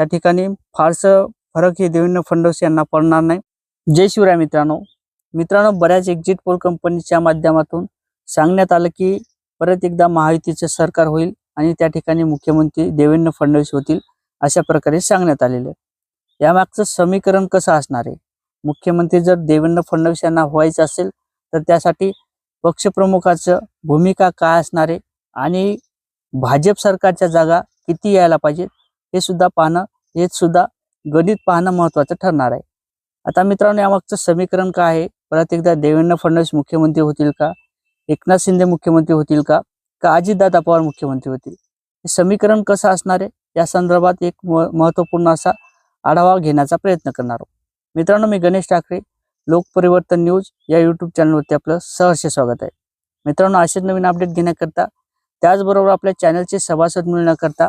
त्या ठिकाणी फारसं फरक हे देवेंद्र फडणवीस यांना पडणार नाही. जय शिवराय मित्रांनो. मित्रांनो बऱ्याच एक्झिट पोल कंपनीच्या माध्यमातून सांगण्यात आलं की परत एकदा महायुतीचं सरकार होईल आणि त्या ठिकाणी मुख्यमंत्री देवेंद्र फडणवीस होतील अशा प्रकारे सांगण्यात आलेलं आहे. यामागचं समीकरण कसं असणार आहे? मुख्यमंत्री जर देवेंद्र फडणवीस यांना व्हायचं असेल तर त्यासाठी पक्षप्रमुखाचं भूमिका काय असणार आहे? आणि भाजप सरकारच्या जागा किती यायला पाहिजेत? हे सुद्धा पाहणं हे सुद्धा गणित पाहणं महत्वाचं ठरणार आहे. आता मित्रांनो यामागचं समीकरण काय आहे? परत एकदा देवेंद्र फडणवीस मुख्यमंत्री होतील का? एकनाथ शिंदे मुख्यमंत्री होतील का? का अजितदादा पवार मुख्यमंत्री होतील? हे समीकरण कसं असणार आहे? या संदर्भात एक म- महत्त्वपूर्ण असा आढावा घेण्याचा प्रयत्न करणार आहोत. मित्रांनो मी गणेश ठाकरे लोकपरिवर्तन न्यूज या यूट्यूब चॅनलवरती आपलं सहर्ष स्वागत आहे. मित्रांनो असेच नवीन अपडेट घेण्याकरता त्याचबरोबर आपल्या चॅनलचे सभासद मिळण्याकरता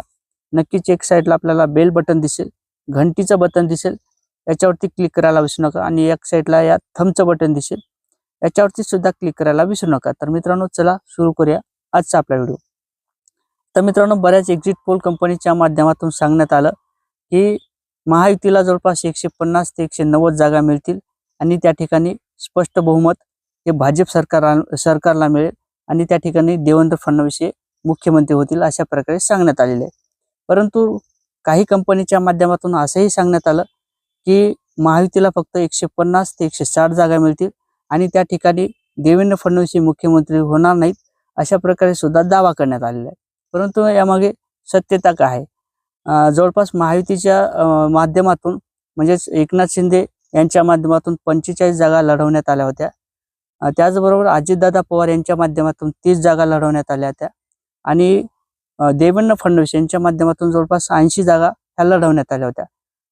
नक्कीच एक साईडला आपल्याला बेल बटन दिसेल घंटीचं बटन दिसेल याच्यावरती क्लिक करायला विसरू नका आणि एक साईडला या थमचं बटन दिसेल याच्यावरती सुद्धा क्लिक करायला विसरू नका. तर मित्रांनो चला सुरू करूया आजचा आपला व्हिडिओ तर मित्रांनो बऱ्याच एक्झिट पोल कंपनीच्या माध्यमातून सांगण्यात आलं की महायुतीला जवळपास एकशे पन्नास ते एकशे नव्वद जागा मिळतील आणि त्या ठिकाणी स्पष्ट बहुमत हे भाजप सरकार सरकारला मिळेल आणि त्या ठिकाणी देवेंद्र फडणवीस हे मुख्यमंत्री होतील अशा प्रकारे सांगण्यात आलेले आहे. परंतु काही कंपनीच्या माध्यमातून असंही सांगण्यात आलं की महायुतीला फक्त एकशे पन्नास ते एकशे साठ जागा मिळतील आणि त्या ठिकाणी देवेंद्र फडणवीस हे मुख्यमंत्री होणार नाहीत अशा प्रकारे सुद्धा दावा करण्यात आलेला आहे. परंतु यामागे सत्यता काय आहे? जवळपास महायुतीच्या माध्यमातून म्हणजेच एकनाथ शिंदे यांच्या माध्यमातून पंचेचाळीस जागा लढवण्यात आल्या होत्या. त्याचबरोबर अजितदादा पवार यांच्या माध्यमातून तीस जागा लढवण्यात आल्या होत्या. आणि देवेंद्र फडणवीस यांच्या माध्यमातून जवळपास ऐंशी जागा ह्या लढवण्यात आल्या होत्या.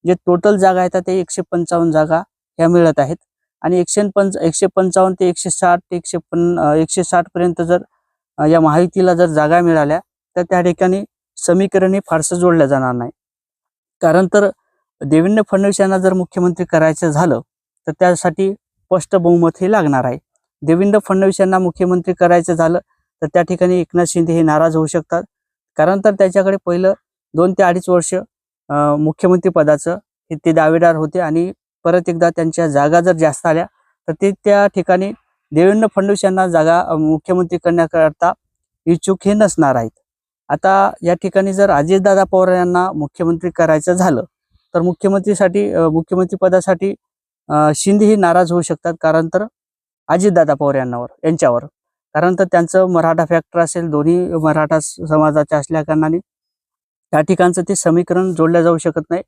जे टोटल जागा आहेत ते एकशे पंचावन्न जागा ह्या मिळत आहेत. आणि एकशे पंच एकशे पंचावन्न ते एकशे साठ ते एकशे पन्न एकशे साठ पर्यंत जर या महायुतीला जर जागा मिळाल्या तर त्या ठिकाणी समीकरण हे फारसं जोडलं जाणार नाही. कारण तर देवेंद्र फडणवीस यांना जर मुख्यमंत्री करायचं झालं तर त्यासाठी स्पष्ट बहुमत हे लागणार आहे. देवेंद्र फडणवीस यांना मुख्यमंत्री करायचं झालं तर त्या ठिकाणी एकनाथ शिंदे हे नाराज होऊ शकतात. कारण तर त्याच्याकडे पहिलं दोन ते अडीच वर्ष मुख्यमंत्री पदाचं ते दावेदार होते आणि परत एकदा त्यांच्या जागा जर जास्त आल्या तर ते त्या ठिकाणी देवेंद्र फडणवीस यांना जागा मुख्यमंत्री करण्याकरता इच्छुक हे नसणार आहेत. आता या ठिकाणी जर अजितदादा पवार यांना मुख्यमंत्री करायचं झालं तर मुख्यमंत्रीसाठी मुख्यमंत्री पदासाठी शिंदे हे नाराज होऊ शकतात कारण तर अजितदादा पवार यांनावर यांच्यावर. कारण तर त्यांचं मराठा फॅक्टर असेल दोन्ही मराठा समाजाच्या असल्या कारणाने त्या ठिकाणचं ते समीकरण जोडलं जाऊ शकत नाही.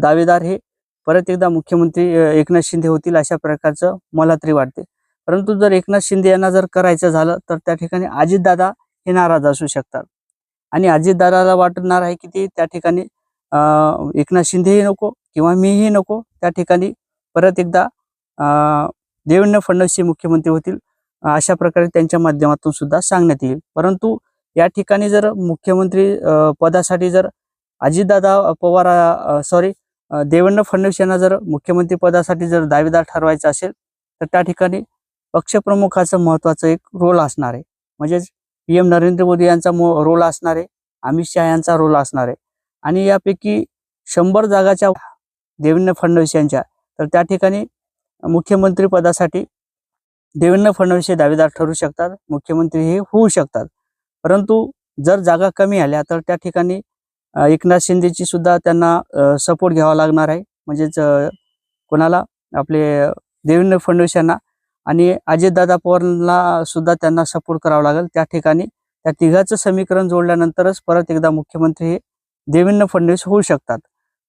दावेदार हे परत एकदा मुख्यमंत्री एकनाथ शिंदे होतील अशा प्रकारचं मला तरी वाटते. परंतु जर एकनाथ शिंदे यांना जर करायचं झालं तर त्या ठिकाणी अजितदादा हे नाराज असू शकतात. आणि अजितदादाला वाटणार आहे की ते त्या ठिकाणी एकनाथ शिंदेही नको किंवा मीही नको त्या ठिकाणी परत एकदा देवेंद्र फडणवीस हे मुख्यमंत्री होतील. अशा प्रकारे त्यांच्या माध्यमातून सुद्धा सांगण्यात येईल. परंतु या ठिकाणी जर मुख्यमंत्री पदासाठी जर अजितदादा पवार सॉरी देवेंद्र फडणवीस यांना जर मुख्यमंत्री पदासाठी जर दावेदार ठरवायचं असेल तर त्या ठिकाणी पक्षप्रमुखाचं महत्वाचं एक रोल असणार आहे. म्हणजेच पी एम नरेंद्र मोदी यांचा रोल असणार आहे अमित शहा यांचा रोल असणार आहे. आणि यापैकी शंभर जागाच्या देवेंद्र फडणवीस यांच्या तर त्या ठिकाणी मुख्यमंत्री पदासाठी देवेंद्र फडणवीस हे दावेदार ठरू शकतात मुख्यमंत्री हे होऊ शकतात. परंतु जर जागा कमी आल्या तर त्या ठिकाणी एकनाथ शिंदेची सुद्धा त्यांना सपोर्ट घ्यावा लागणार आहे. म्हणजेच कोणाला? आपले देवेंद्र फडणवीस यांना. आणि अजितदादा पवारला सुद्धा त्यांना सपोर्ट करावा लागेल. त्या ठिकाणी त्या तिघाचं समीकरण जोडल्यानंतरच परत एकदा मुख्यमंत्री हे देवेंद्र फडणवीस होऊ शकतात.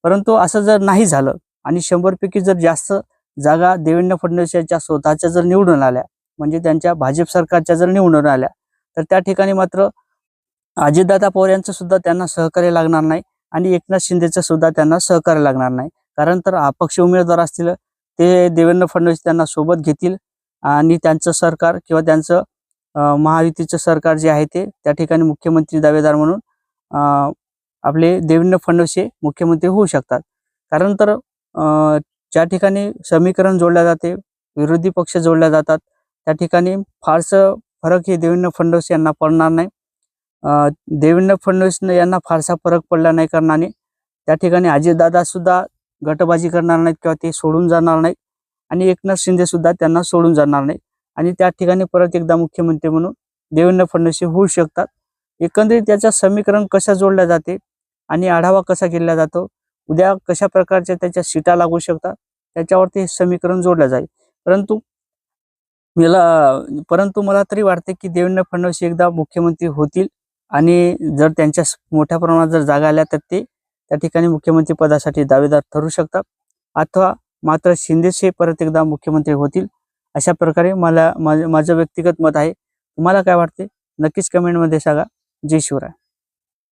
परंतु असं जर नाही झालं आणि शंभरपैकी जर जास्त जागा देवेंद्र फडणवीस यांच्या स्वतःच्या जर निवडून आल्या म्हणजे त्यांच्या भाजप सरकारच्या जर निवडून आल्या तर त्या ठिकाणी मात्र अजितदादा पवार यांचं सुद्धा त्यांना सहकार्य लागणार नाही आणि एकनाथ शिंदेचं सुद्धा त्यांना सहकार्य लागणार नाही. कारण तर अपक्ष उमेदवार असतील ते देवेंद्र फडणवीस त्यांना सोबत घेतील आणि त्यांचं सरकार किंवा त्यांचं महायुतीचं सरकार जे आहे ते त्या ठिकाणी मुख्यमंत्री दावेदार म्हणून आपले देवेंद्र फडणवीस हे मुख्यमंत्री होऊ शकतात. कारण तर ज्या ठिकाणी समीकरण जोडल्या जाते विरोधी पक्ष जोडल्या जातात त्या ठिकाणी फारसं फरक हे देवेंद्र फडणवीस यांना पडणार नाही. देवेंद्र फडणवीस यांना फारसा फरक पडला नाही कारणाने त्या ठिकाणी अजितदादासुद्धा गटबाजी करणार नाहीत किंवा ते सोडून जाणार नाहीत आणि एकनाथ शिंदेसुद्धा त्यांना सोडून जाणार नाही आणि त्या ठिकाणी परत एकदा मुख्यमंत्री म्हणून देवेंद्र फडणवीस होऊ शकतात. एकंदरीत त्याचं समीकरण कसं जोडल्या जाते आणि आढावा कसा केला जातो? उद्या कशा प्रकारच्या त्याच्या सीटा लागू शकतात त्याच्यावरती हे समीकरण जोडलं जाईल. परंतु मला परंतु मला तरी वाटते की देवेंद्र फडणवीस एकदा मुख्यमंत्री होतील आणि जर त्यांच्या मोठ्या प्रमाणात जर जागा आल्या तर ते त्या ठिकाणी मुख्यमंत्री पदासाठी दावेदार ठरू शकतात. अथवा मात्र शिंदेच हे परत एकदा मुख्यमंत्री होतील अशा प्रकारे मला माझं व्यक्तिगत मत आहे. तुम्हाला काय वाटते? नक्कीच कमेंटमध्ये सांगा. जय शिवराय.